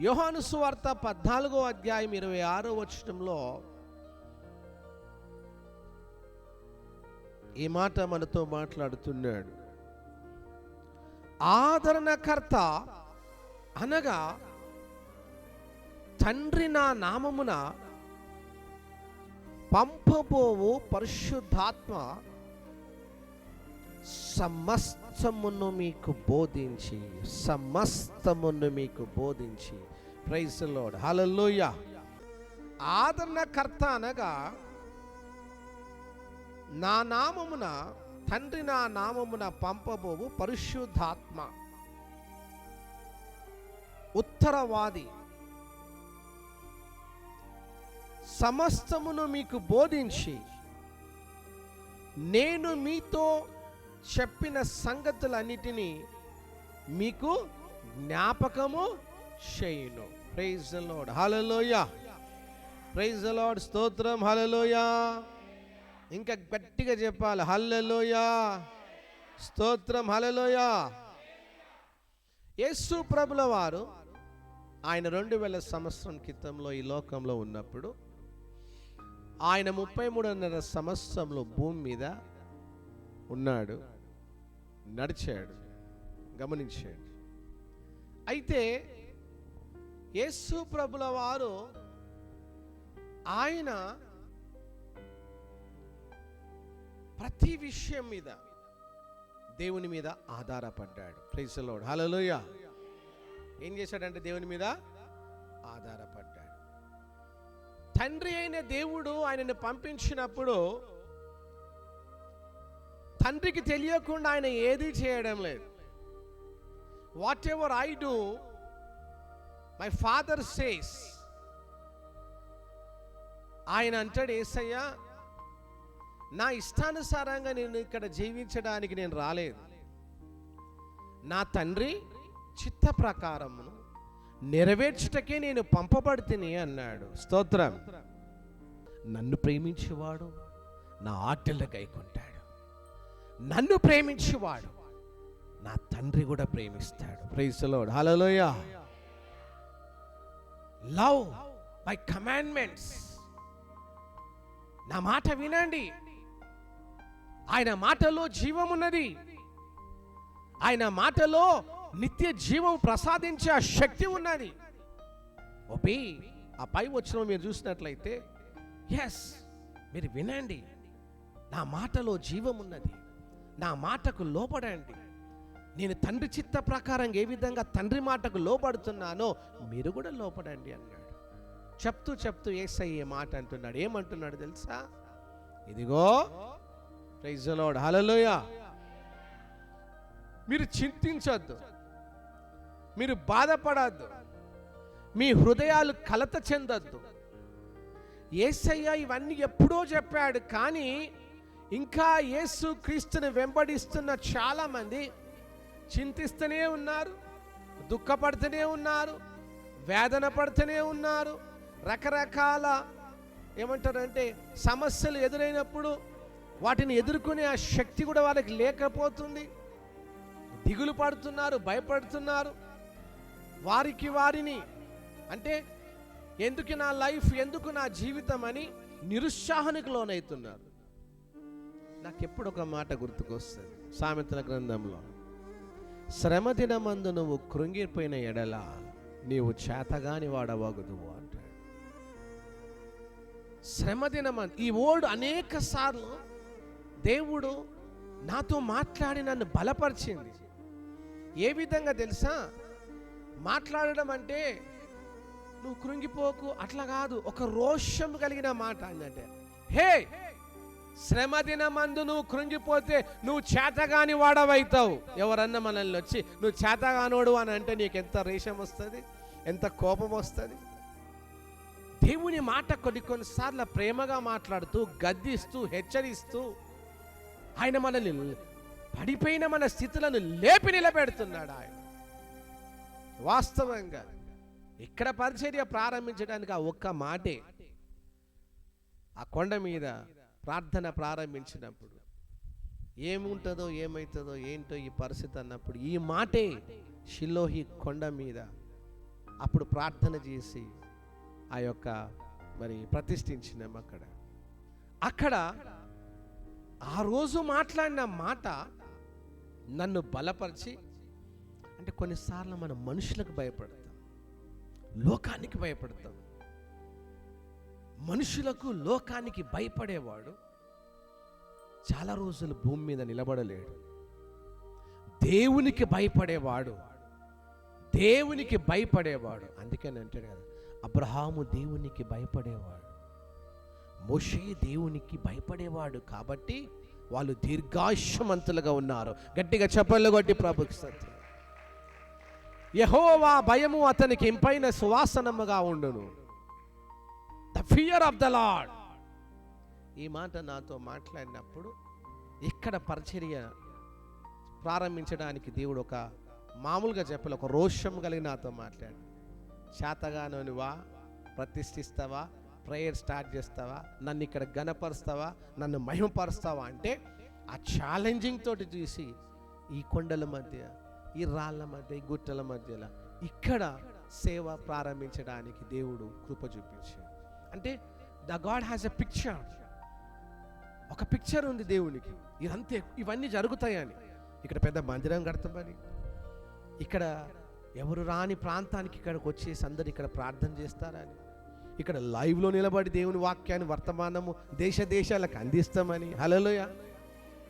యోహాను సువార్త పద్నాలుగో అధ్యాయం ఇరవై ఆరో వచనంలో ఈ మాట మనతో మాట్లాడుతున్నాడు. ఆదరణకర్త అనగా తండ్రి నా నామమున పంపబోవు పరిశుద్ధాత్మ సమస్తమును మీకు బోధించి సమస్తమును మీకు బోధించి. ప్రైజ్ లోడ్ హలలోయ ఆదరణకర్త అనగా నా నామమున తండ్రి నా నామమున పంపబోవు పరిశుద్ధాత్మ. ఉత్తరవాది. సమస్తమును మీకు బోధించి నేను మీతో చెప్పిన సంగతులన్నిటినీ మీకు జ్ఞాపకము చేయును. Praise lord hallelujah praise lord స్తోత్రం. హలలోయ ఇంకా గట్టిగా చెప్పాలి. హల్లలోయ స్తోత్రం. హలలోయ యేసు ప్రభుల వారు ఆయన రెండు వేల సంవత్సరం క్రితంలో ఈ లోకంలో ఉన్నప్పుడు ఆయన ముప్పై మూడున్నర సంవత్సరంలో భూమి మీద ఉన్నాడు. నడిచాడు గమనించాడు. అయితే యేసు ప్రభుల వారు ఆయన ప్రతి విషయం మీద దేవుని మీద ఆధారపడ్డాడు. ప్రైసలోడ్ హలోయ ఏం చేశాడంటే దేవుని మీద ఆధారపడ్డాడు. తండ్రి అయిన దేవుడు ఆయనను పంపించినప్పుడు తండ్రికి తెలియకుండా ఆయన ఏది చేయడం లేదు. Whatever I do my father says ఆయన అంటాడు ఏసయ్యా నా ఇష్టానుసారంగా నేను ఇక్కడ జీవించడానికి నేను రాలేదు. నా తండ్రి చిత్త ప్రకారమును నెరవేర్చుటకే నేను పంపబడితిని అన్నాడు. స్తోత్రం. నన్ను ప్రేమించేవాడు నా ఆటలు గైకుంటాడు నన్ను ప్రేమించేవాడు. నా తండ్రి కూడా ప్రేమిస్తాడు. ప్రైసలోడ్ హలోయ లవ్ మై కమాండ్మెంట్స్ నా మాట వినండి. ఆయన మాటలో జీవం ఉన్నది. ఆయన మాటలో నిత్య జీవం ప్రసాదించే ఆ శక్తి ఉన్నది. ఓపి ఆ పై వచ్చిన మీరు చూసినట్లయితే ఎస్ మీరు వినండి. నా మాటలో జీవం ఉన్నది. నా మాటకు లోపడండి నేను తండ్రి చిత్త ప్రకారం ఏ విధంగా తండ్రి మాటకు లోపడుతున్నానో మీరు కూడా లోపడండి అన్నాడు. చెప్తూ చెప్తూ ఏసై ఏ మాట అంటున్నాడు. ఏమంటున్నాడు తెలుసా? ఇదిగో ప్రైజలోడ్ లార్డ్. మీరు చింతించొద్దు. మీరు బాధపడద్దు. మీ హృదయాలు కలత చెందొద్దు. ఏసయ్య ఇవన్నీ ఎప్పుడో చెప్పాడు కానీ ఇంకా యేసు క్రీస్తుని వెంబడిస్తున్న చాలామంది చింతిస్తూనే ఉన్నారు దుఃఖపడుతూనే ఉన్నారు వేదన పడుతూనే ఉన్నారు. రకరకాల ఏమంటారంటే సమస్యలు ఎదురైనప్పుడు వాటిని ఎదుర్కొనే ఆ శక్తి కూడా వాళ్ళకి లేకపోతుంది. దిగులు పడుతున్నారు భయపడుతున్నారు. వారికి వారిని అంటే ఎందుకు నా లైఫ్ ఎందుకు నా జీవితం అని నిరుత్సాహానికి లోనవుతున్నారు నాకు ఎప్పుడు ఒక మాట గుర్తుకొస్తుంది. సామెతల గ్రంథంలో శ్రమ దినమందు నువ్వు కృంగిపోయిన ఎడల నీవు చేతగాని వాడవగదువు అంటాడు. శ్రమ దినమందు ఈ ఓడు అనేక సార్లు దేవుడు నాతో మాట్లాడి నన్ను బలపరిచింది. ఏ విధంగా తెలుసా? మాట్లాడడం అంటే నువ్వు కృంగిపోకు అట్లా కాదు ఒక రోషం కలిగిన మాట ఏంటంటే హే! శ్రమ దినమందు నువ్వు కృంగిపోతే నువ్వు చేతగాని వాడవైతావు. ఎవరన్నా మనల్ని వచ్చి నువ్వు చేతగానోడు అని అంటే నీకు ఎంత రేషం వస్తుంది? ఎంత కోపం వస్తుంది? దేవుని మాట కొన్ని కొన్నిసార్లు ప్రేమగా మాట్లాడుతూ గద్దిస్తూ హెచ్చరిస్తూ ఆయన మనల్ని పడిపోయిన మన స్థితులను లేపి నిలబెడుతున్నాడు ఆయన. వాస్తవంగా ఇక్కడ పరిచర్య ప్రారంభించడానికి ఆ ఒక్క మాటే. ఆ కొండ మీద ప్రార్థన ప్రారంభించినప్పుడు ఏముంటుందో ఏమవుతుందో ఏంటో ఈ పరిస్థితి అన్నప్పుడు ఈ మాటే షిలోహి కొండ మీద అప్పుడు ప్రార్థన చేసి ఆ యొక్క మరి ప్రతిష్ఠించినాం అక్కడ. అక్కడ ఆ రోజు మాట్లాడిన మాట నన్ను బలపరిచి అంటే కొన్నిసార్లు మనం మనుషులకు భయపడతాం లోకానికి భయపడతాం. మనుషులకు లోకానికి భయపడేవాడు చాలా రోజులు భూమి మీద నిలబడలేడు. దేవునికి భయపడేవాడు దేవునికి భయపడేవాడు. అందుకని అంటాడు కదా అబ్రహాము దేవునికి భయపడేవాడు మోషే దేవునికి భయపడేవాడు కాబట్టి వాళ్ళు దీర్ఘాయుషమంతులుగా ఉన్నారు. గట్టిగా చెప్పలు కొట్టి ప్రభుకి సత్యం యహోవా భయము అతనికి ఇంపైన సువాసనముగా ఉండును. ఫియర్ ఆఫ్ ద లాడ్ ఈ మాట నాతో మాట్లాడినప్పుడు ఇక్కడ పరిచర్య ప్రారంభించడానికి దేవుడు ఒక మామూలుగా చెప్పలే ఒక రోషం కలిగి నాతో మాట్లాడు. చేతగానోనివా ప్రతిష్ఠిస్తావా ప్రేయర్ స్టార్ట్ చేస్తావా నన్ను ఇక్కడ గనపరుస్తావా నన్ను మహిమపరుస్తావా అంటే ఆ ఛాలెంజింగ్ తోటి చూసి ఈ కొండల మధ్య ఈ రాళ్ళ మధ్య ఈ గుట్టల మధ్యలో ఇక్కడ సేవ ప్రారంభించడానికి దేవుడు కృప చూపించాడు. అంటే the God has a picture. ఒక పిక్చర్ ఉంది దేవునికి. ఇదంతే ఇవన్నీ జరుగుతాయని. ఇక్కడ పెద్ద మందిరం కడతామని. ఇక్కడ ఎవరు రాని ప్రాంతానికి ఇక్కడికి వచ్చేసి అందరు ఇక్కడ ప్రార్థన చేస్తారని. ఇక్కడ లైవ్లో నిలబడి దేవుని వాక్యాన్ని వర్తమానము దేశ దేశాలకు అందిస్తామని. హలోయ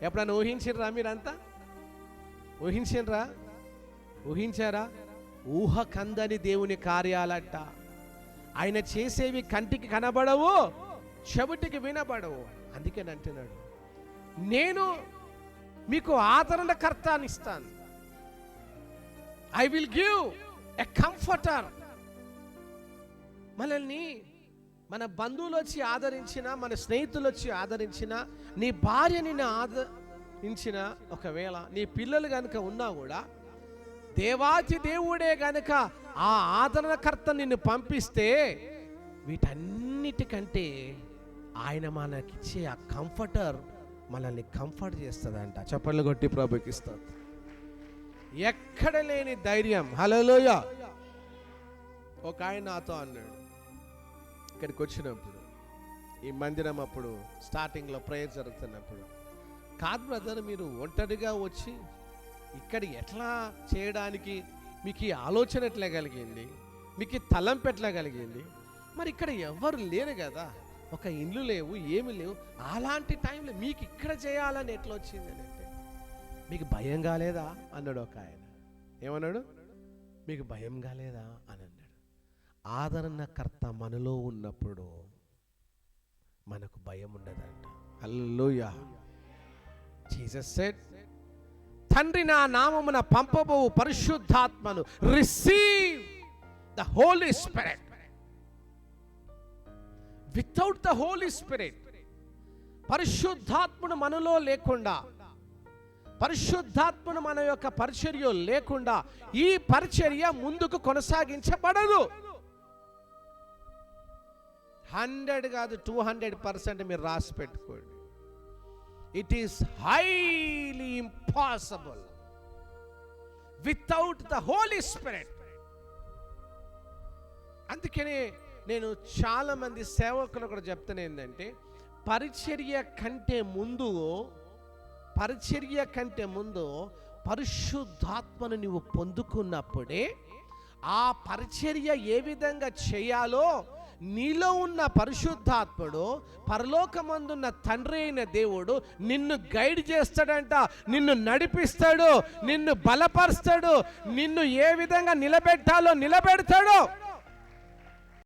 ఎప్పుడన్నా ఊహించిర్రా మీరంతా? ఊహించిర్రా? ఊహించారా? ఊహ కందని దేవుని కార్యాలంట. ఆయన చేసేవి కంటికి కనబడవు చెవిటికి వినబడవు. అందుకని అంటున్నాడు. నేను మీకు ఆదరణకర్తాన్ని ఇస్తాను. I will give a comforter మనల్ని మన బంధువులు వచ్చి ఆదరించిన మన స్నేహితులు వచ్చి ఆదరించిన నీ భార్య నిన్ను ఆదరించిన ఒకవేళ నీ పిల్లలు కనుక ఉన్నా కూడా దేవాచి దేవుడే గనుక ఆ ఆదరణకర్త నిన్ను పంపిస్తే వీటన్నిటికంటే ఆయన మనకిచ్చే ఆ కంఫర్టర్ మనల్ని కంఫర్ట్ చేస్తుందంట. చప్పట్లు కొట్టి ప్రభుకిస్తుంది ఎక్కడ లేని ధైర్యం. హలోయ ఒక ఆయన నాతో అన్నాడు. ఇక్కడికి వచ్చినప్పుడు ఈ మందిరం అప్పుడు స్టార్టింగ్లో ప్రేయర్ జరుగుతున్నప్పుడు కాదు బ్రదర్ మీరు ఒంటరిగా వచ్చి ఇక్కడ ఎట్లా చేయడానికి మీకు ఈ ఆలోచన ఎట్లా కలిగింది? మీకు ఈ తలంపు ఎట్లా కలిగింది? మరి ఇక్కడ ఎవరు లేరు కదా. ఒక ఇండ్లు లేవు ఏమి లేవు. అలాంటి టైంలో మీకు ఇక్కడ చేయాలని ఎట్లా వచ్చింది అని అంటే మీకు భయం కాలేదా? అన్నాడు ఒక ఆయన. ఏమన్నాడు? మీకు భయం కాలేదా? అని అన్నాడు. ఆదరణకర్త మనలో ఉన్నప్పుడు మనకు భయం ఉండదంట. హల్లెలూయా జీసస్ సెట్ తండ్రి నా నామమున పంపబోవు పరిశుద్ధాత్మను. Receive the Holy Spirit without the Holy Spirit పరిశుద్ధాత్మను మనలో లేకుండా పరిశుద్ధాత్మను మన యొక్క పరిచర్య లేకుండా ఈ పరిచర్య ముందుకు కొనసాగించబడదు. హండ్రెడ్ కాదు టూ హండ్రెడ్ పర్సెంట్ మీరు రాసి పెట్టుకోండి. It is highly impossible without the Holy Spirit అందుకనే నేను చాలా మంది సేవకులు కూడా చెప్తాను ఏంటంటే పరిచర్య కంటే ముందు పరిచర్య కంటే ముందు పరిశుద్ధాత్మను నువ్వు పొందుకున్నప్పుడే ఆ పరిచర్య ఏ విధంగా చేయాలో నీలో ఉన్న పరిశుద్ధాత్ముడు పరలోకమందున్న తండ్రి అయిన దేవుడు నిన్ను గైడ్ చేస్తాడంట నిన్ను నడిపిస్తాడు నిన్ను బలపరుస్తాడు నిన్ను ఏ విధంగా నిలబెట్టాలో నిలబెడతాడు